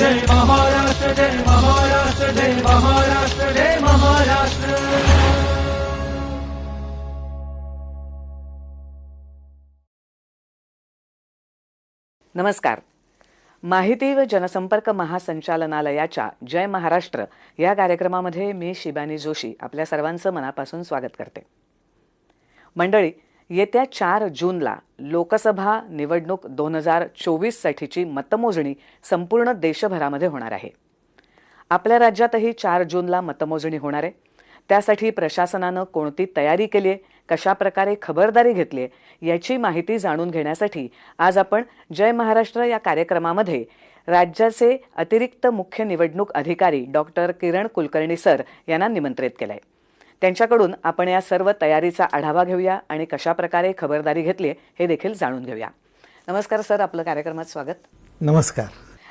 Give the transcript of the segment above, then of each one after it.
जय महाराष्ट्र जय महाराष्ट्र जय महाराष्ट्र जय महाराष्ट्र नमस्कार. माहिती व जनसंपर्क महासंचालनालयाच्या जय महाराष्ट्र या कार्यक्रमामध्ये मी शिबानी जोशी आपल्या सर्वांचं मनापासून स्वागत करते. मंडळी येत्या चार जूनला लोकसभा निवडणूक दोन हजार चोवीससाठीची मतमोजणी संपूर्ण देशभरामध्ये होणार आहे. आपल्या राज्यातही चार जूनला मतमोजणी होणार आहे. त्यासाठी प्रशासनानं कोणती तयारी केली आहे? कशाप्रकारे खबरदारी घेतली आहे? याची माहिती जाणून घेण्यासाठी आज आपण जय महाराष्ट्र या कार्यक्रमामध्ये राज्याचे अतिरिक्त मुख्य निवडणूक अधिकारी डॉक्टर किरण कुलकर्णी सर यांना निमंत्रित केलं आहे त्यांच्याकडून आपण या सर्व तयारीचा आढावा घेऊया आणि कशा प्रकारे खबरदारी घेतली हे देखील जाणून घेऊया. नमस्कार सर आपलं कार्यक्रमात स्वागत. नमस्कार.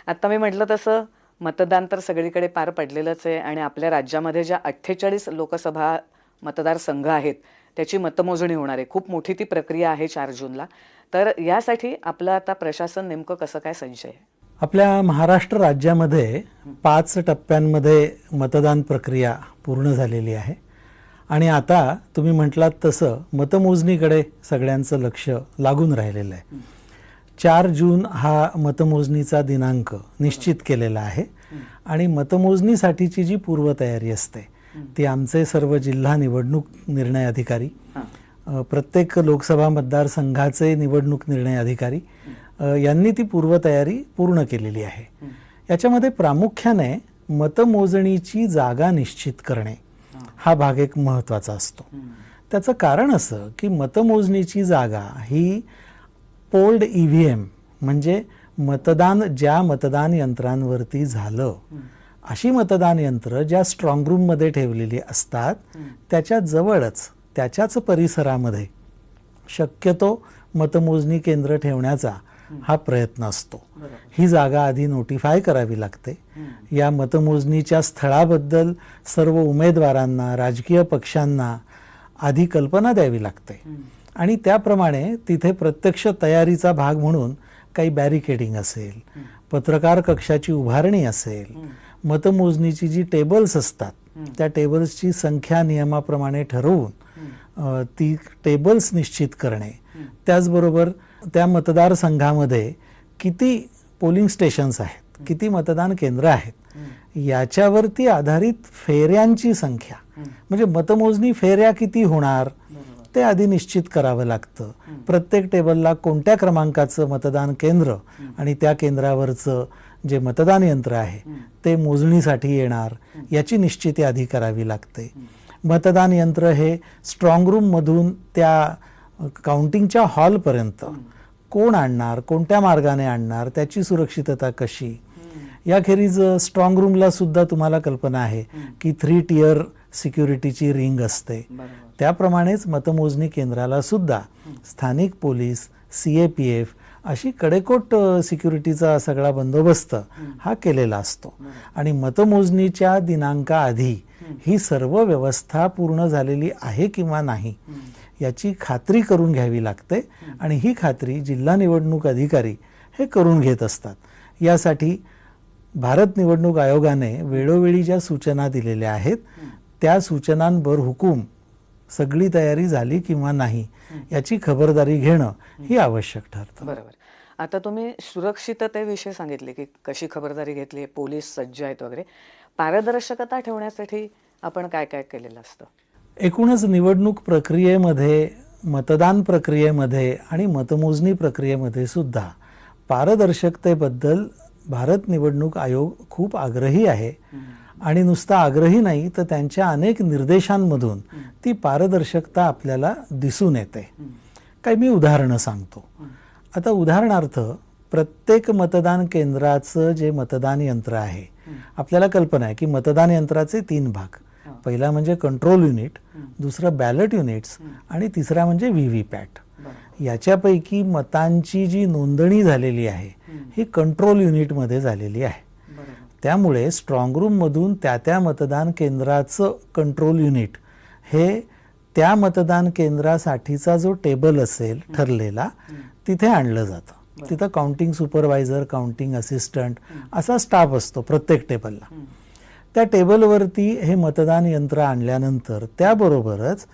आता मी म्हटलं तसं मतदान तर सगळीकडे पार पडलेलंच आहे आणि आपल्या राज्यामध्ये ज्या अठ्ठेचाळीस लोकसभा मतदारसंघ आहेत त्याची मतमोजणी होणार आहे. खूप मोठी ती प्रक्रिया आहे चार जूनला. तर यासाठी आपलं आता प्रशासन नेमकं कसं काय सज्ज आहे? आपल्या महाराष्ट्र राज्यामध्ये पाच टप्प्यांमध्ये मतदान प्रक्रिया पूर्ण झालेली आहे. आणि आता तुम्ही म्हटलात तसं मतमोजणीकडे सगळ्यांचं लक्ष लागून राहिलेलं आहे. चार जून हा मतमोजणीचा दिनांक निश्चित केलेला आहे आणि मतमोजणीसाठीची जी पूर्वतयारी असते ती आमचे सर्व जिल्हा निवडणूक निर्णय अधिकारी प्रत्येक लोकसभा मतदारसंघाचे निवडणूक निर्णय अधिकारी यांनी ती पूर्वतयारी पूर्ण केलेली आहे. याच्यामध्ये प्रामुख्याने मतमोजणीची जागा निश्चित करणे हा भाग एक महत्त्वाचा असतो. त्याचं कारण असं की मतमोजणीची जागा ही पोल्ड ई व्ही एम म्हणजे मतदान ज्या मतदान यंत्रांवरती झालं अशी मतदान यंत्र ज्या स्ट्रॉंग रूममध्ये ठेवलेली असतात त्याच्या जवळच त्याच्याच परिसरामध्ये शक्यतो मतमोजणी केंद्र ठेवण्याचा हा प्रयत्न असतो. ही जागा आधी नोटिफाय करावी लागते. या मतमोजणीच्या स्थळाबद्दल सर्व उमेदवारांना राजकीय पक्षांना आधी कल्पना द्यावी लागते. आणि त्याप्रमाणे तिथे प्रत्यक्ष तयारीचा भाग म्हणून काही बॅरिकेडिंग असेल पत्रकार कक्षाची उभारणी असेल मतमोजणीची जी टेबल्स असतात त्या टेबल्सची संख्या नियमाप्रमाणे ठरवून ती टेबल्स निश्चित करणे. त्याचबरोबर त्या मतदारसंघामध्ये किती पोलिंग स्टेशन्स आहेत किती मतदान केंद्र आहेत याच्यावरती आधारित फेऱ्यांची संख्या म्हणजे मतमोजणी फेऱ्या किती होणार ते आधी निश्चित करावं लागतं. प्रत्येक टेबलला कोणत्या क्रमांकाचं मतदान केंद्र आणि त्या केंद्रावरचं जे मतदान यंत्र आहे ते मोजणीसाठी येणार याची निश्चिती आधी करावी लागते. मतदान यंत्र हे स्ट्रॉंग रूममधून त्या काउंटिंगच्या हॉलपर्यंत कोण आणणार कोणत्या मार्गाने आणणार त्याची सुरक्षितता कशी? याखेरीज स्ट्रॉंग रूमला सुद्धा तुम्हाला कल्पना आहे की थ्री टियर सिक्युरिटीची रिंग असते. त्याप्रमाणेच मतमोजणी केंद्राला सुद्धा स्थानिक police C A P F अशी कडेकोट सिक्युरिटीचा सगळा बंदोबस्त हा केलेला असतो. आणि मतमोजणीच्या दिनांकाआधी ही सर्व व्यवस्था पूर्ण झालेली आहे किंवा नाही? याची खात्री करून घ्यावी लागते आणि ही खात्री जिल्हा निवडणूक अधिकारी हे करून घेत असतात. यासाठी भारत निवडणूक आयोगाने वेळोवेळी ज्या सूचना दिलेल्या आहेत त्या सूचनांवर हुकूम सगळी तयारी झाली किंवा नाही याची खबरदारी घेणं ही आवश्यक ठरतं. बरोबर. आता तुम्ही सुरक्षिततेविषयी सांगितले की कशी खबरदारी घेतली पोलीस सज्ज आहेत वगैरे. पारदर्शकता ठेवण्यासाठी आपण काय काय केलेलं असतं? एकूणच निवडणूक प्रक्रियेमध्ये मतदान प्रक्रियेमध्ये आणि मतमोजणी प्रक्रियेमध्ये सुद्धा पारदर्शकतेबद्दल भारत निवडणूक आयोग खूप आग्रही आहे. आणि नुसता आग्रही नाही तर त्यांच्या अनेक निर्देशांमधून ती पारदर्शकता आपल्याला दिसून येते. काही मी उदाहरणं सांगतो. आता उदाहरणार्थ प्रत्येक मतदान केंद्राचं जे मतदान यंत्र आहे आपल्याला कल्पना आहे की मतदान यंत्राचे तीन भाग. पहिला म्हणजे कंट्रोल युनिट दुसरं बॅलेट युनिट्स आणि तिसरा म्हणजे व्ही व्ही पॅट याच्यापैकी मतांची जी नोंदणी झालेली आहे ही. कंट्रोल युनिटमध्ये झालेली आहे. त्यामुळे स्ट्रॉंग रूममधून त्या त्या मतदान केंद्राचं कंट्रोल युनिट हे त्या मतदान केंद्रासाठीचा जो टेबल असेल ठरलेला तिथे आणलं जातं. तिथं काउंटिंग सुपरवायझर काउंटिंग असिस्टंट असा स्टाफ असतो प्रत्येक टेबलला त्या टेबलवरती हे मतदान यंत्र आणल्यानंतर त्याबरोबरच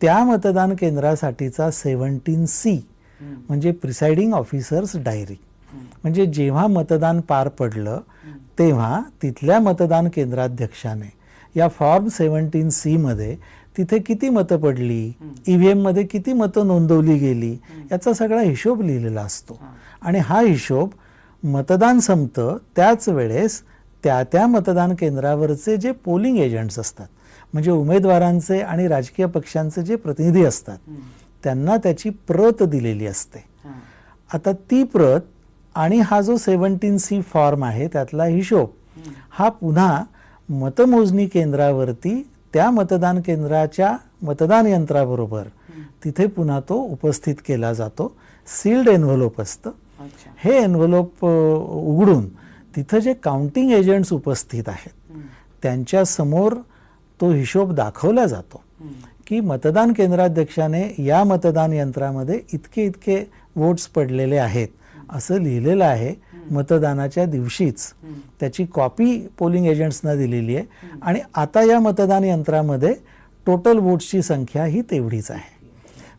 त्या मतदान केंद्रासाठीचा सेवन्टीन सी म्हणजे प्रिसाइडिंग ऑफिसर्स डायरी. म्हणजे जेव्हा मतदान पार पडलं तेव्हा तिथल्या मतदान केंद्राध्यक्षाने या फॉर्म सेवन्टीन सी मध्ये तिथे किती मतं पडली ईव्हीएममध्ये किती मतं नोंदवली गेली याचा सगळा हिशोब लिहिलेला असतो. आणि हा हिशोब मतदान संपतं त्याच वेळेस त्या त्या मतदान केंद्रावरचे जे पोलिंग एजंट्स असतात म्हणजे उमेदवारांचे आणि राजकीय पक्षांचे जे प्रतिनिधी असतात त्यांना त्याची प्रत दिलेली असते. आता ती प्रत आणि हा जो सेवन्टीन सी फॉर्म आहे त्यातला हिशोब हा पुन्हा मतमोजणी केंद्रावरती त्या मतदान केंद्राच्या मतदान यंत्राबरोबर तिथे पुन्हा तो उपस्थित केला जातो. सील्ड एन्व्हलोप असतं. हे एन्व्हलोप उघडून तिथं जे काउंटिंग एजंट्स उपस्थित आहेत त्यांच्यासमोर तो हिशोब दाखवला जातो की मतदान केंद्राध्यक्षाने या मतदान यंत्रामध्ये इतके इतके वोट्स पडलेले आहेत असं लिहिलेलं आहे मतदानाच्या दिवशीच. त्याची कॉपी पोलिंग एजंट्सना दिलेली आहे. आणि आता या मतदान यंत्रामध्ये टोटल वोट्सची संख्या ही तेवढीच आहे.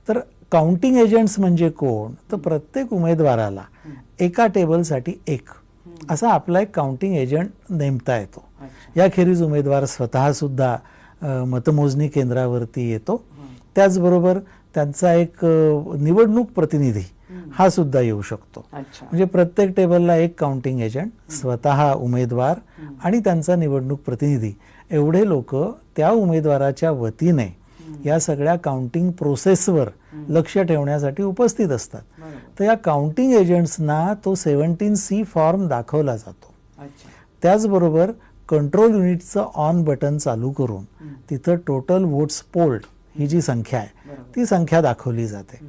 तर काउंटिंग एजंट्स म्हणजे कोण? तर प्रत्येक उमेदवाराला एका टेबलसाठी एक. असा आपला एक काउंटिंग एजंट नेमता येतो. याखेरीज उमेदवार स्वतः सुद्धा अ, मतमोजणी केंद्रावरती येतो. त्याचबरोबर त्यांचा एक निवडणूक प्रतिनिधी हा सुद्धा येऊ शकतो. म्हणजे प्रत्येक टेबलला एक काउंटिंग एजंट स्वतः उमेदवार आणि त्यांचा निवडणूक प्रतिनिधी. एवढे लोक त्या उमेदवाराच्या वतीने या सगळ्या काउंटिंग प्रोसेसवर लक्ष ठेवण्यासाठी उपस्थित असतात. तर या काउंटिंग एजंट्सना तो सेवन्टीन सी फॉर्म दाखवला जातो. त्याचबरोबर कंट्रोल युनिटचं ऑन बटन चालू करून तिथं टोटल वोट्स पोल्ड ही जी संख्या आहे ती संख्या दाखवली जाते.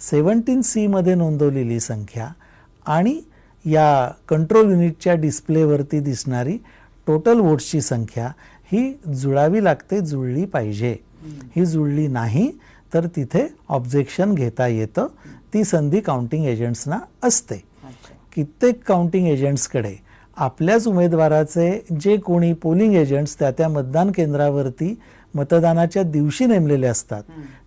सेवन्टीन सी मध्ये नोंदवलेली संख्या आणि या कंट्रोल युनिटच्या डिस्प्लेवरती दिसणारी टोटल वोट्सची संख्या ही जुळावी लागते जुळली पाहिजे. ही जुळली नाही तर तिथे ऑब्जेक्शन घेता येतं. ती संधी काउंटिंग एजंट्सना असते. कित्येक काउंटिंग एजंट्सकडे आपल्याच उमेदवाराचे जे कोणी पोलिंग एजंट्स त्या त्या मतदान केंद्रावरती मतदानाच्या दिवशी नेमलेले असतात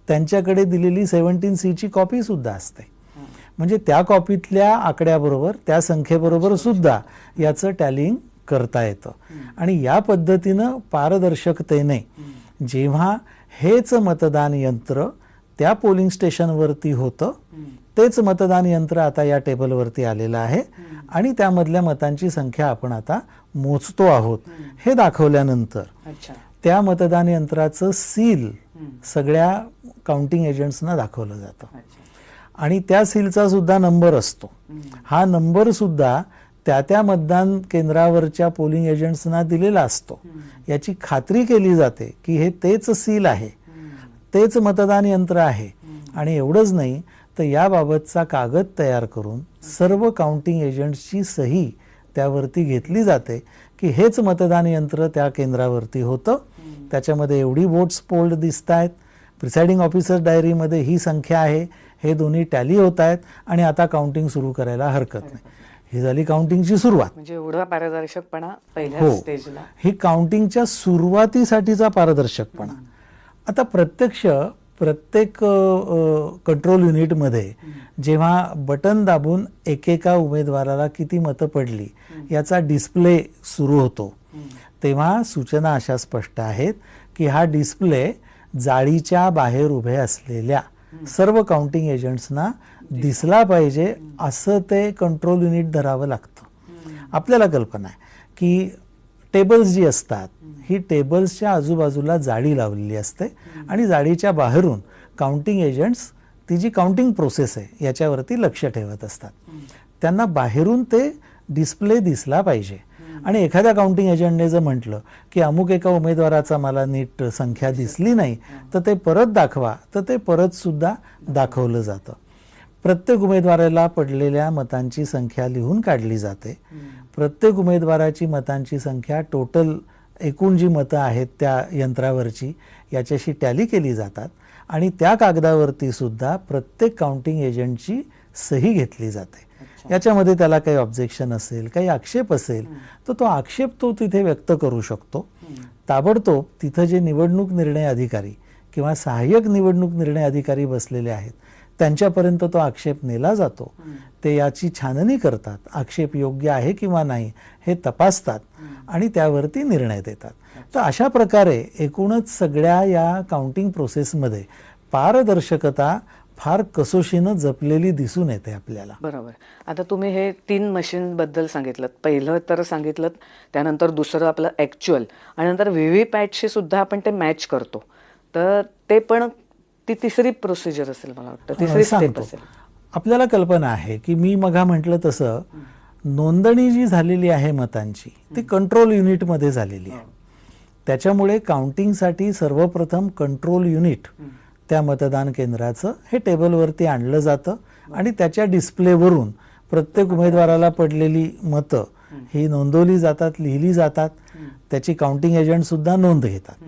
त्यांच्याकडे दिलेली सेवन्टीन सीची कॉपी सुद्धा असते. म्हणजे त्या कॉपीतल्या आकड्याबरोबर त्या संख्येबरोबर सुद्धा याचं टॅलिंग करता येतं. आणि या पद्धतीनं पारदर्शकतेने जेव्हा हेच मतदान यंत्र त्या पोलिंग स्टेशनवरती होतं. तेच मतदान यंत्र आता या टेबलवरती आलेलं आहे. आणि त्यामधल्या मतांची संख्या आपण आता मोजतो आहोत. हे दाखवल्यानंतर त्या मतदान यंत्राचं सील सगळ्या काउंटिंग एजंट्सना दाखवलं जातं. आणि त्या सीलचा सुद्धा नंबर असतो. हा नंबर सुद्धा त्या त्या मतदान केंद्रावरच्या पोलिंग एजंट्सना दिलेला असतो. याची खात्री केली जाते की हे तेच सील आहे. तेच मतदान यंत्र आहे. आणि एवढंच नाही तर याबाबतचा कागद तयार करून सर्व काउंटिंग एजंट्सची सही त्यावरती घेतली जाते की हेच मतदान यंत्र त्या केंद्रावरती होतं. त्याच्यामध्ये एवढी वोट्स पोल्ड दिसत आहेत प्रिसाइडिंग ऑफिसर डायरीमध्ये ही संख्या आहे. हे दोन्ही टॅली होत आहेत आणि आता काउंटिंग सुरू करायला हरकत नाही. ही झाली काउंटिंगची सुरुवात. म्हणजे एवढा पारदर्शकपणा पहिल्या हो. स्टेजला. ही काउंटिंगच्या सुरुवातीसाठीचा पारदर्शकपणा. आता प्रत्यक्ष प्रत्येक कंट्रोल युनिटमध्ये जेव्हा बटन दाबून एकेका उमेदवाराला किती मतं पडली याचा डिस्प्ले सुरू होतो. तेव्हा सूचना अशा स्पष्ट आहेत की हा डिस्प्ले जाळीच्या बाहेर उभे असलेल्या सर्व काउंटिंग एजंट्सना दिसला पाहिजे असं ते कंट्रोल युनिट धरावं लागतं. आपल्याला कल्पना आहे की टेबल्स जी असतात ही टेबल्सच्या आजूबाजूला जाळी लावलेली असते आणि जाळीच्या बाहेरून काउंटिंग एजंट्स ती जी काउंटिंग प्रोसेस आहे याच्यावरती लक्ष ठेवत असतात. त्यांना बाहेरून ते डिस्प्ले दिसला पाहिजे. आणि एखाद्या काउंटिंग एजंटने जर म्हटलं की अमुक एका उमेदवाराचा मला नीट संख्या दिसली नाही. तर ते परत दाखवा तर ते परत सुद्धा दाखवलं जातं. प्रत्येक उमेदवाराला पडलेल्या मतांची संख्या लिहून काढली जाते. प्रत्येक उमेदवाराची मतांची संख्या टोटल एकूण जी मतं आहेत त्या यंत्रावरची याच्याशी टॅली केली जातात. आणि त्या कागदावरती सुद्धा प्रत्येक काउंटिंग एजंटची सही घेतली जाते. याच्यामध्ये त्याला काही ऑब्जेक्शन असेल काही आक्षेप असेल तर तो आक्षेप तो तिथे व्यक्त करू शकतो. ताबडतोब तिथं जे निवडणूक निर्णय अधिकारी किंवा सहाय्यक निवडणूक निर्णय अधिकारी बसलेले आहेत त्यांच्यापर्यंत तो आक्षेप नेला जातो. ते याची छाननी करतात. आक्षेप योग्य आहे किंवा नाही हे तपासतात आणि त्यावरती निर्णय देतात. तर अशा प्रकारे एकूणच सगळ्या या काउंटिंग प्रोसेसमध्ये पारदर्शकता फार कसोशीनं जपलेली दिसून येते आपल्याला. बरोबर. आता तुम्ही हे तीन मशीन बद्दल सांगितलं पहिलं तर सांगितलं त्यानंतर दुसरं आपलं ऍक्च्युअल आणि नंतर व्ही पॅटशी सुद्धा आपण ते मॅच करतो. तर ते पण ती तिसरी प्रोसिजर असेल मला वाटतं. तिसरी स्टेप असेल. आपल्याला कल्पना आहे की मी मघा म्हटलं तसं नोंदणी जी झालेली आहे मतांची ती कंट्रोल युनिटमध्ये झालेली आहे. त्याच्यामुळे काउंटिंगसाठी सर्वप्रथम कंट्रोल युनिट त्या मतदान केंद्राचं हे टेबलवरती आणलं जातं आणि त्याच्या डिस्प्लेवरून प्रत्येक उमेदवाराला पडलेली मतं ही नोंदवली जातात लिहिली जातात. त्याची काउंटिंग एजंट सुद्धा नोंद घेतात.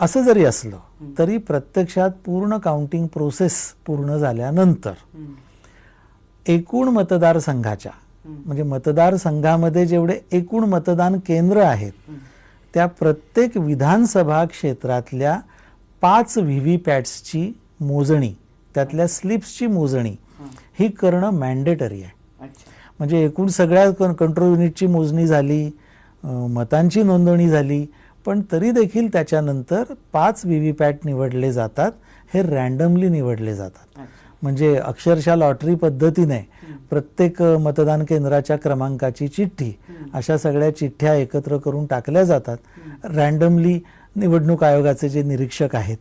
असं जरी असलं तरी प्रत्यक्षात पूर्ण काउंटिंग प्रोसेस पूर्ण झाल्यानंतर एकूण मतदारसंघाच्या म्हणजे मतदारसंघामध्ये जेवढे एकूण मतदान केंद्र आहेत त्या प्रत्येक विधानसभा क्षेत्रातल्या पाच व्ही व्ही पॅट्सची मोजणी त्यातल्या स्लिप्सची मोजणी ही करणं मॅन्डेटरी आहे. म्हणजे एकूण सगळ्या कंट्रोल युनिटची मोजणी झाली मतांची नोंदणी झाली पण तरी देखील त्याच्यानंतर पाच व्ही व्ही पॅट निवडले जातात हे रॅन्डमली निवडले जातात. म्हणजे अक्षरशः लॉटरी पद्धतीने प्रत्येक मतदान केंद्राच्या क्रमांकाची चिठ्ठी अशा सगळ्या चिठ्ठ्या एकत्र करून टाकल्या जातात. रॅन्डमली निवडणूक आयोगाचे जे निरीक्षक आहेत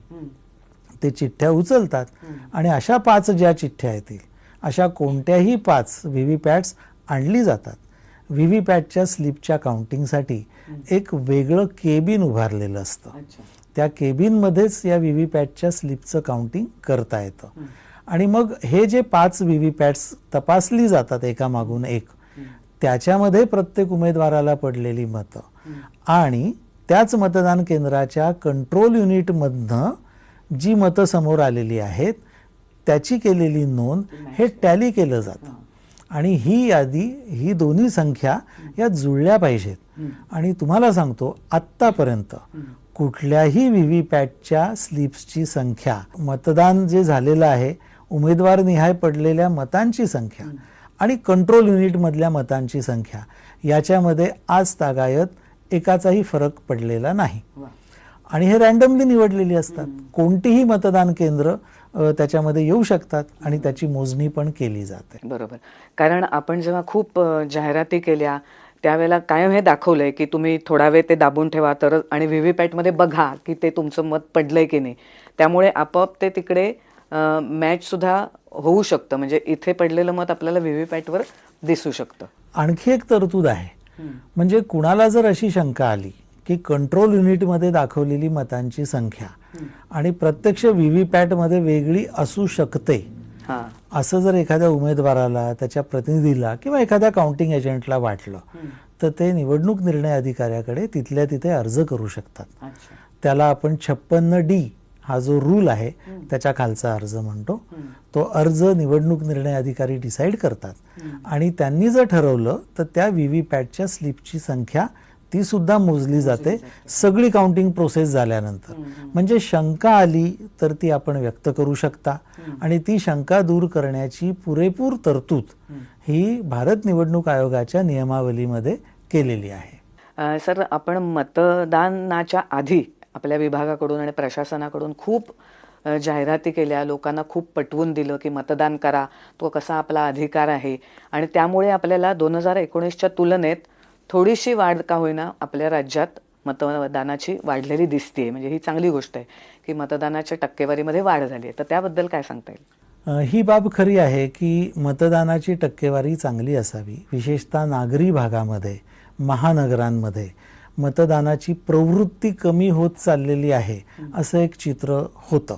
ते चिठ्ठ्या उचलतात आणि अशा पाच ज्या चिठ्ठ्या येतील अशा कोणत्याही पाच व्ही व्ही पॅट्स आणली जातात. व्ही व्ही पॅटच्या स्लिपच्या काउंटिंगसाठी एक वेगळं केबिन उभारलेलं असतं. त्या केबिनमध्येच या व्ही व्ही पॅटच्या स्लिपचं काउंटिंग करता येतं. आणि मग हे जे पाच व्ही व्ही पॅट्स तपासली जातात एकामागून एक त्याच्यामध्ये प्रत्येक उमेदवाराला पडलेली मतं. आणि त्याच मतदान केंद्राच्या कंट्रोल युनिटमधनं जी मतं समोर आलेली आहेत त्याची केलेली नोंद हे टॅली केलं जातं. आणि ही यादी ही दोन्ही संख्या या जुळल्या पाहिजेत. आणि तुम्हाला सांगतो आत्तापर्यंत कुठल्याही व्ही व्ही पॅटच्या स्लिप्सची संख्या मतदान जे झालेलं आहे उमेदवार निहाय पडलेल्या मतांची संख्या आणि कंट्रोल युनिटमधल्या मतांची संख्या याच्यामध्ये आज तागायत एकाचाही फरक पडलेला नाही. आणि हे रॅन्डमली निवडलेली असतात. कोणतीही मतदान केंद्र त्याच्यामध्ये येऊ शकतात आणि त्याची मोजणी पण केली जाते. बरोबर. कारण आपण जेव्हा खूप जाहिराती केल्या त्यावेळेला कायम हे दाखवलंय की तुम्ही थोडा वेळ ते दाबून ठेवा तर आणि व्ही व्ही पॅटमध्ये बघा की ते तुमचं मत पडलंय की नाही. त्यामुळे आपोआप ते तिकडे मॅच सुद्धा होऊ शकतं. म्हणजे इथे पडलेलं मत आपल्याला व्ही व्ही पॅटवर दिसू शकतं. आणखी एक तरतूद आहे. म्हणजे कुणाला जर अशी शंका आली की कंट्रोल युनिटमध्ये दाखवलेली मतांची संख्या आणि प्रत्यक्ष व्ही व्ही पॅटमध्ये वेगळी असू शकते. हां. असं जर एखाद्या उमेदवाराला त्याच्या प्रतिनिधीला किंवा एखाद्या काउंटिंग एजंटला वाटलं तर ते निवडणूक निर्णय अधिकाऱ्याकडे तिथल्या तिथे अर्ज करू शकतात. त्याला आपण छप्पन्न डी हा जो रूल आहे त्याच्या खालचा अर्ज म्हणतो. तो अर्ज निवडणूक निर्णय अधिकारी डिसाईड करतात. आणि त्यांनी जर ठरवलं तर त्या व्ही व्ही पॅटच्या स्लिपची संख्या ती सुद्धा मोजली जाते. सगळी काउंटिंग प्रोसेस झाल्यानंतर. म्हणजे शंका आली तर ती आपण व्यक्त करू शकता. आणि ती शंका दूर करण्याची पुरेपूर तरतूद ही भारत निवडणूक आयोगाच्या नियमावलीमध्ये केलेली आहे. सर आपण मतदानाच्या आधी आपल्या विभागाकडून आणि प्रशासनाकडून खूप जाहिराती केल्या. लोकांना खूप पटवून दिलं की मतदान करा. तो कसा आपला अधिकार आहे? आणि त्यामुळे आपल्याला दोन हजार एकोणीसच्या तुलनेत थोडीशी वाढ का होईना आपल्या राज्यात मतदानाची वाढलेली दिसते म्हणजे ही चांगली गोष्ट आहे की मतदानाच्या टक्केवारीमध्ये वाढ झाली आहे तर त्याबद्दल काय सांगता येईल? ही बाब खरी आहे की मतदानाची टक्केवारी चांगली असावी. विशेषतः नागरी भागामध्ये महानगरांमध्ये मतदानाची प्रवृत्ती कमी होत चाललेली आहे असं एक चित्र होतं.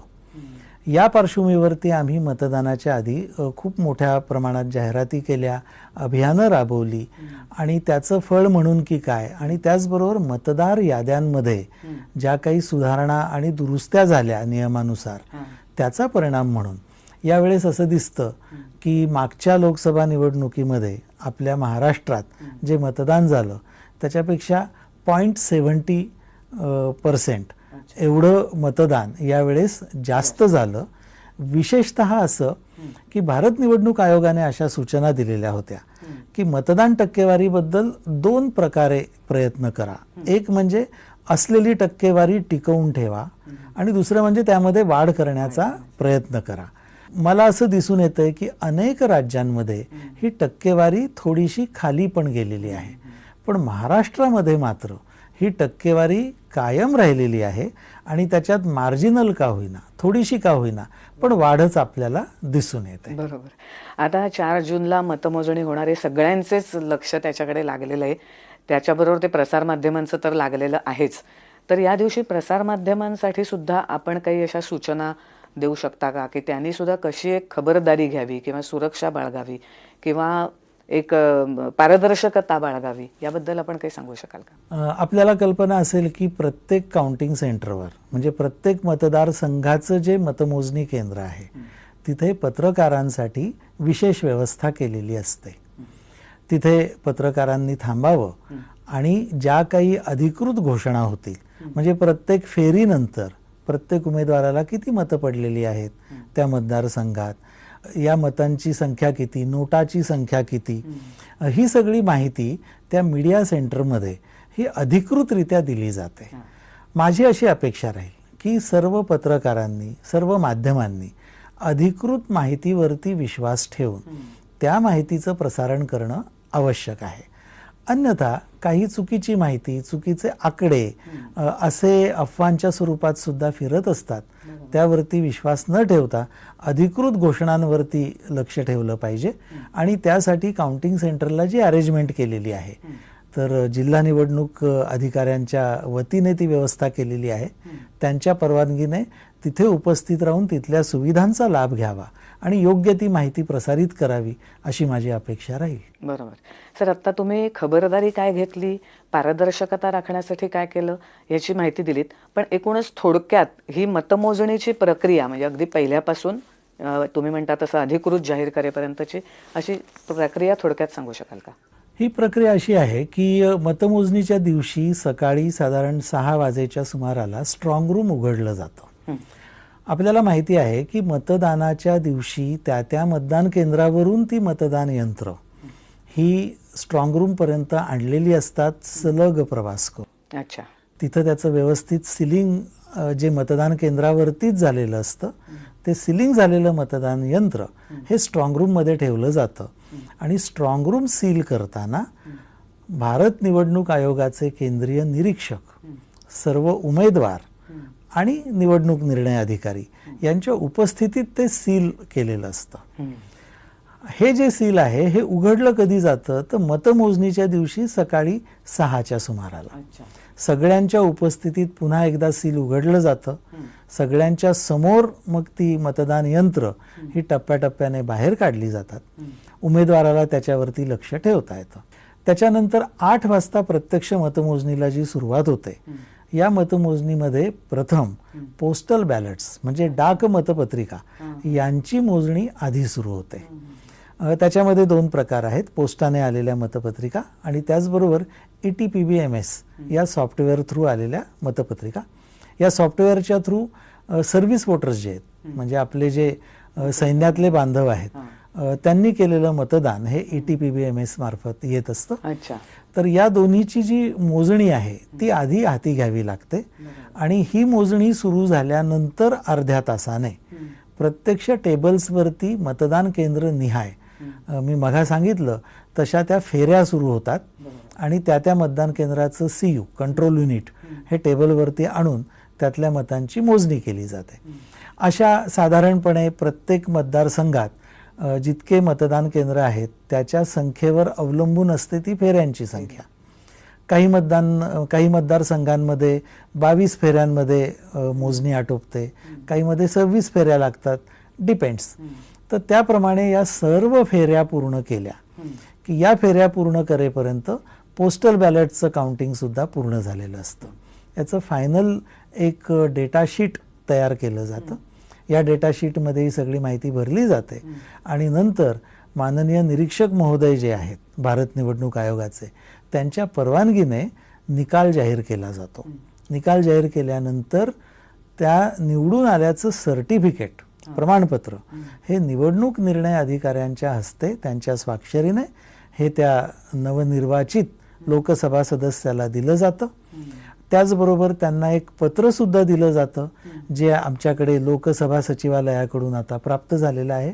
या पार्श्वभूमीवरती आम्ही मतदानाच्या आधी खूप मोठ्या प्रमाणात जाहिराती केल्या अभियानं राबवली. आणि त्याचं फळ म्हणून की काय? आणि त्याचबरोबर मतदार याद्यांमध्ये ज्या काही सुधारणा आणि दुरुस्त्या झाल्या नियमानुसार त्याचा परिणाम म्हणून. यावेळेस असं दिसतं की मागच्या लोकसभा निवडणुकीमध्ये आपल्या महाराष्ट्रात जे मतदान झालं त्याच्यापेक्षा पॉईंट सेवन्टी पर्सेंट एवढं मतदान यावेळेस जास्त झालं. विशेषत असं की भारत निवडणूक आयोगाने अशा सूचना दिलेल्या होत्या की मतदान टक्केवारीबद्दल दोन प्रकारे प्रयत्न करा. एक म्हणजे असलेली टक्केवारी टिकवून ठेवा आणि दुसरं म्हणजे त्यामध्ये वाढ करण्याचा प्रयत्न करा. मला असं दिसून येतंय की अनेक राज्यांमध्ये ही टक्केवारी थोडीशी खाली पण गेलेली आहे. पण महाराष्ट्रामध्ये मात्र ही टक्केवारी कायम राहिलेली आहे आणि त्याच्यात मार्जिनल का होईना थोडीशी का होईना पण वाढच आपल्याला दिसून येते. बरोबर. आता चार जूनला मतमोजणी होणारे सगळ्यांचेच लक्ष त्याच्याकडे लागलेलं आहे. त्याच्याबरोबर ते प्रसारमाध्यमांचं तर लागलेलं आहेच. तर या दिवशी प्रसारमाध्यमांसाठी सुद्धा आपण काही अशा सूचना देऊ शकता का? की त्यांनी सुद्धा कशी एक खबरदारी घ्यावी किंवा सुरक्षा बाळगावी किंवा एक पारदर्शकता बाळगावी याबद्दल आपण काही सांगू शकाल का? आपल्याला कल्पना असेल की प्रत्येक काउंटिंग सेंटरवर म्हणजे प्रत्येक मतदारसंघाचं जे मतमोजणी केंद्र आहे तिथे पत्रकारांसाठी विशेष व्यवस्था केलेली असते. तिथे पत्रकारांनी थांबावं आणि ज्या काही अधिकृत घोषणा होतील म्हणजे प्रत्येक फेरीनंतर प्रत्येक उमेदवाराला किती मतं पडलेली आहेत त्या मतदारसंघात या मतांची संख्या किती नोटाची संख्या किती ही सगळी माहिती त्या मीडिया सेंटरमध्ये ही अधिकृतरित्या दिली जाते. माझी अशी अपेक्षा राहील की सर्व पत्रकारांनी सर्व माध्यमांनी अधिकृत माहितीवरती विश्वास ठेवून त्या माहितीचं प्रसारण करणं आवश्यक आहे. अन्यथा काही चुकीची माहिती चुकीचे आकडे असे अफवांच्या स्वरूपात सुद्धा फिरत असतात. त्यावरती विश्वास न ठेवता अधिकृत घोषणांवरती लक्ष ठेवलं पाहिजे. आणि त्यासाठी काउंटिंग सेंटरला जी अरेंजमेंट केलेली आहे तर जिल्हा निवडणूक अधिकाऱ्यांच्या वतीने ती व्यवस्था केलेली आहे. त्यांच्या परवानगीने तिथे उपस्थित राहून तिथल्या सुविधांचा लाभ घ्यावा आणि योग्य ती माहिती प्रसारित करावी अशी माझी अपेक्षा राहील. बरोबर. सर आत्ता तुम्ही खबरदारी काय घेतली? पारदर्शकता राखण्यासाठी काय केलं? याची माहिती दिलीत. पण एकूणच थोडक्यात ही मतमोजणीची प्रक्रिया म्हणजे अगदी पहिल्यापासून तुम्ही म्हणता तसं अधिकृत जाहीर करेपर्यंतची अशी प्रक्रिया थोडक्यात सांगू शकाल का? ही प्रक्रिया अशी आहे की मतमोजणीच्या दिवशी सकाळी साधारण सहा वाजेच्या सुमाराला स्ट्रॉंग रूम उघडलं जातं. आपल्याला माहिती आहे की मतदानाच्या दिवशी त्या त्या मतदान केंद्रावरून ती मतदान यंत्र ही स्ट्रॉंग रूमपर्यंत आणलेली असतात सलग प्रवास करून. अच्छा. तिथं त्याचं व्यवस्थित सिलिंग जे मतदान केंद्रावरतीच झालेलं असतं ते सिलिंग झालेलं मतदान यंत्र हे स्ट्रॉंग रूममध्ये ठेवलं जातं. आणि स्ट्रॉंग रूम सील करताना भारत निवडणूक आयोगाचे केंद्रीय निरीक्षक सर्व उमेदवार आणि निवडणूक निर्णय अधिकारी यांच्या उपस्थितीत ते सील केलेलं असतं. हे जे सील आहे हे उघडलं कधी जातं? तर मतमोजणीच्या दिवशी सकाळी सहाच्या सुमाराला. सगळ्यांच्या उपस्थितीत पुन्हा एकदा सील उघडलं जातं. सगळ्यांच्या समोर मग ती मतदान यंत्र ही टप्प्याटप्प्याने बाहेर काढली जातात. उमेदवाराला त्याच्यावरती लक्ष ठेवता येतं. त्याच्यानंतर आठ वाजता प्रत्यक्ष मतमोजणीला जी सुरुवात होते या मतमोजणीमध्ये प्रथम पोस्टल बॅलेट्स म्हणजे डाक मतपत्रिका यांची मोजणी आधी सुरू होते. त्याच्यामध्ये दोन प्रकार आहेत. पोस्टाने आलेल्या मतपत्रिका आणि त्याचबरोबर E T P B M S या सॉफ्टवेअर थ्रू आलेल्या मतपत्रिका. या सॉफ्टवेअरच्या थ्रू सर्व्हिस वोटर्स जे आहेत म्हणजे आपले जे सैन्यातले बांधव आहेत त्यांनी केलेलं मतदान हे E T P B M S मार्फत येत असतं. अच्छा. तर या दोन्हीची जी मोजणी आहे ती आधी हाती घ्यावी लागते. आणि ही मोजणी सुरू झाल्यानंतर अर्ध्या तासाने प्रत्यक्ष टेबल्सवरती मतदान केंद्र निहाय. मी मघा सांगितलं तशा त्या फेऱ्या सुरू होतात आणि त्या त्या मतदान केंद्राचं सी यू कंट्रोल युनिट हे टेबलवरती आणून त्यातल्या मतांची मोजणी केली जाते. अशा साधारणपणे प्रत्येक मतदारसंघात जितके मतदान केंद्र आहेत त्याच्या संख्येवर अवलंबून असते ती फेऱ्यांची संख्या. काही मतदान काही मतदारसंघांमध्ये बावीस फेऱ्यांमध्ये मोजणी आटोपते. काहीमध्ये सव्वीस फेऱ्या लागतात. डिपेंड्स तर त्याप्रमाणे या सर्व फेऱ्या पूर्ण केल्या की या फेऱ्या पूर्ण करेपर्यंत पोस्टल बॅलेटचं काउंटिंग सुद्धा पूर्ण झालेलं असतं. याचं फायनल एक डेटा शीट तयार केलं जातं. या डेटा शीटमध्ये ही सगळी माहिती भरली जाते. आणि नंतर माननीय निरीक्षक महोदय जे आहेत भारत निवडणूक आयोगाचे त्यांच्या परवानगीने निकाल जाहीर केला जातो. निकाल जाहीर केल्यानंतर त्या निवडून आल्याचं सर्टिफिकेट प्रमाणपत्र हे निवडणूक निर्णय अधिकाऱ्यांच्या हस्ते त्यांच्या स्वाक्षरीने हे त्या नवनिर्वाचित लोकसभा सदस्याला दिलं जातं. त्याचबरोबर त्यांना एक पत्र सुद्धा दिलं जातं जे आमच्याकडे लोकसभा सचिवालयाकडून आता प्राप्त झालेलं आहे.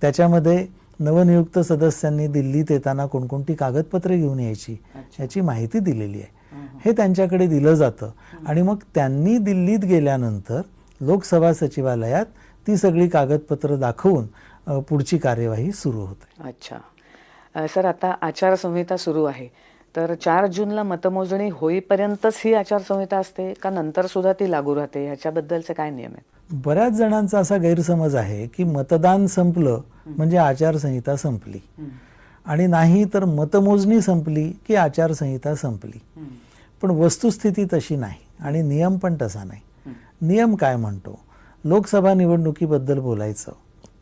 त्याच्यामध्ये नवनियुक्त सदस्यांनी दिल्लीत येताना कोणकोणती कागदपत्रे घेऊन यायची याची माहिती दिलेली आहे. हे त्यांच्याकडे दिलं जातं. आणि मग त्यांनी दिल्लीत गेल्यानंतर लोकसभा सचिवालयात ती सगळी कागदपत्र दाखवून पुढची कार्यवाही सुरू होते. अच्छा. सर आता आचारसंहिता सुरू आहे. तर चार जूनला मतमोजणी होईपर्यंतच ही आचारसंहिता असते का नंतर सुद्धा ती लागू राहते? ह्याच्याबद्दलचे काय नियम आहेत? बऱ्याच जणांचा असा गैरसमज आहे की मतदान संपलं म्हणजे आचारसंहिता संपली. आणि नाही तर मतमोजणी संपली की आचारसंहिता संपली. पण वस्तुस्थिती तशी नाही आणि नियम पण तसा नाही. नियम काय म्हणतो? लोकसभा निवडणुकीबद्दल बोलायचं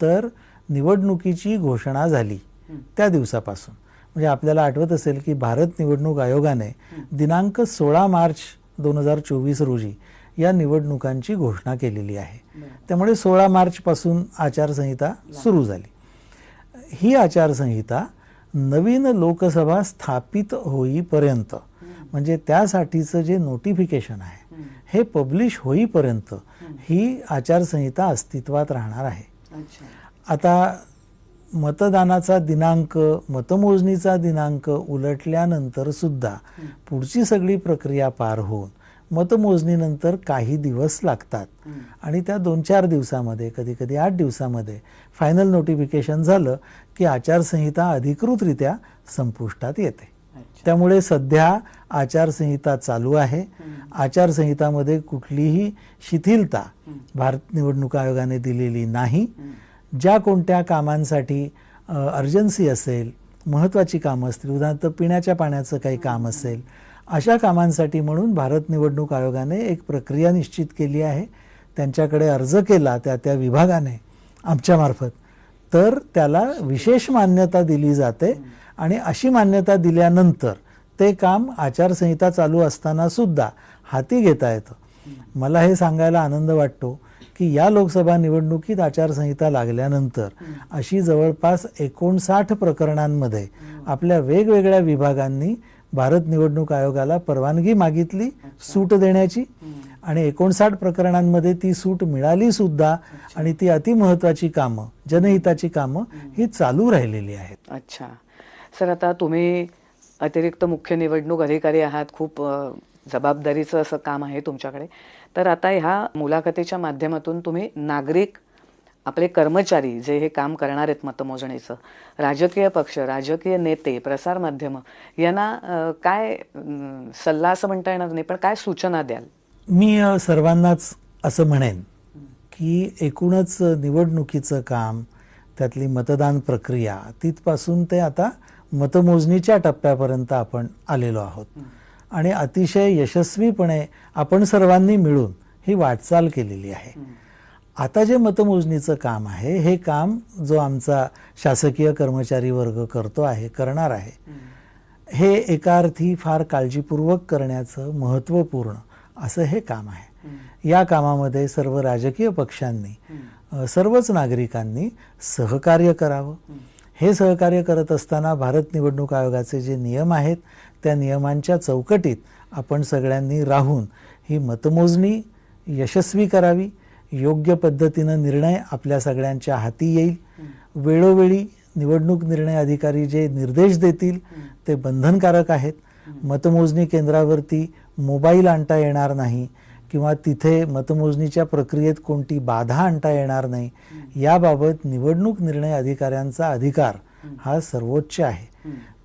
तर निवडणुकीची घोषणा झाली त्या दिवसापासून. म्हणजे आपल्याला आठवत असेल की भारत निवडणूक आयोगाने दिनांक सोळा मार्च दोन हजार चोवीस रोजी या निवडणुकांची घोषणा केलेली आहे. त्यामुळे सोळा मार्च पासून आचारसंहिता सुरू झाली. ही आचारसंहिता नवीन लोकसभा स्थापित होईपर्यंत म्हणजे त्यासाठीचं जे नोटिफिकेशन आहे हे पब्लिश होईपर्यंत ही आचारसंहिता अस्तित्वात राहणार आहे. आता मतदानाचा दिनांक मतमोजणीचा दिनांक उलटल्यानंतर सुद्धा पुढची सगळी प्रक्रिया पार होऊन मतमोजणीनंतर काही दिवस लागतात. आणि त्या दोन चार दिवसामध्ये कधी कधी आठ दिवसामध्ये फायनल नोटिफिकेशन झालं की आचारसंहिता अधिकृतरित्या संपुष्टात येते. त्यामुळे सध्या आचारसंहिता चालू आहे. आचारसंहितामध्ये कुठलीही शिथिलता भारत निवडणूक आयोगाने दिलेली नाही. ज्या कोणत्या कामांसाठी अर्जन्सी असेल महत्त्वाची कामं असतील उदाहरणार्थ पिण्याच्या पाण्याचं काही काम असेल अशा कामांसाठी म्हणून भारत निवडणूक आयोगाने एक प्रक्रिया निश्चित केली आहे. त्यांच्याकडे अर्ज केला त्या त्या विभागाने आमच्यामार्फत तर त्याला विशेष मान्यता दिली जाते आणि अशी मान्यता दिल्यानंतर ते काम आचारसंहिता चालू असताना सुद्धा हाती घेता येतं. मला हे सांगायला आनंद वाटतो की या लोकसभा निवडणुकीत आचारसंहिता लागल्यानंतर अशी जवळपास एकोणसाठ प्रकरणांमध्ये आपल्या वेगवेगळ्या विभागांनी भारत निवडणूक आयोगाला परवानगी मागितली सूट देण्याची आणि एकोणसाठ प्रकरणांमध्ये ती सूट मिळाली सुद्धा आणि ती अतिमहत्वाची कामं जनहिताची कामं ही चालू राहिलेली आहेत. अच्छा. सर आता तुम्ही अतिरिक्त मुख्य निवडणूक अधिकारी आहात खूप जबाबदारीचं असं काम आहे तुमच्याकडे. तर आता ह्या मुलाखतीच्या माध्यमातून तुम्ही नागरिक आपले कर्मचारी जे हे काम करणार आहेत मतमोजणीचं राजकीय पक्ष राजकीय नेते प्रसारमाध्यमं यांना काय सल्ला असं म्हणता येणार नाही पण काय सूचना द्याल? मी सर्वांनाच असं म्हणेन की एकूणच निवडणुकीचं काम त्यातली मतदान प्रक्रिया तिथपासून ते आता मतमोजणीच्या टप्प्यापर्यंत आपण आलेलो आहोत. आणि अतिशय यशस्वीपणे आपण सर्वांनी मिळून ही वाटचाल केलेली आहे. आता जे मतमोजणीचं काम आहे हे काम जो आमचा शासकीय कर्मचारी वर्ग करतो आहे करणार आहे हे एका अर्थी फार काळजीपूर्वक करण्याचं महत्त्वपूर्ण असं हे काम आहे. या कामामध्ये सर्व राजकीय पक्षांनी सर्वच नागरिकांनी सहकार्य करावं. हे सहकार्य करत असताना भारत निवडणूक आयोगाचे जे नियम आहेत त्या नियमांच्या चौकटीत आपण सगळ्यांनी राहून ही मतमोजणी यशस्वी करावी योग्य पद्धतीनं निर्णय आपल्या सगळ्यांच्या हाती येईल. वेळोवेळी निवडणूक निर्णय अधिकारी जे निर्देश देतील ते बंधनकारक आहेत. मतमोजणी केंद्रावरती मोबाईल आणता येणार नाही किंवा तिथे मतमोजणीच्या प्रक्रियेत कोणती बाधा आणता येणार नाही याबाबत निवडणूक निर्णय अधिकाऱ्यांचा अधिकार हा सर्वोच्च आहे.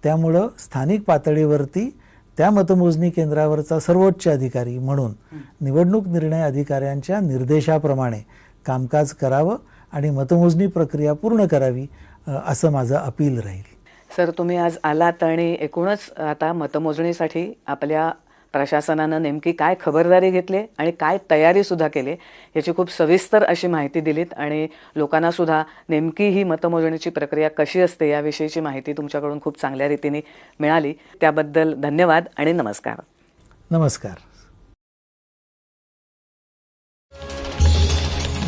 त्यामुळं स्थानिक पातळीवरती त्या मतमोजणी केंद्रावरचा सर्वोच्च अधिकारी म्हणून निवडणूक निर्णय अधिकाऱ्यांच्या निर्देशाप्रमाणे कामकाज करावं आणि मतमोजणी प्रक्रिया पूर्ण करावी असं माझं अपील राहील. सर तुम्ही आज आलात आणि एकूणच आता मतमोजणीसाठी आपल्या प्रशासनानं नेमकी काय खबरदारी घेतली आणि काय तयारीसुद्धा केली याची खूप सविस्तर अशी माहिती दिलीत आणि लोकांना सुद्धा नेमकी ही मतमोजणीची प्रक्रिया कशी असते याविषयीची माहिती तुमच्याकडून खूप चांगल्या रीतीने मिळाली. त्याबद्दल धन्यवाद आणि नमस्कार. नमस्कार.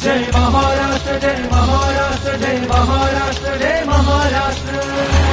जय महाराष्ट्र जय महाराष्ट्र जय महाराष्ट्र.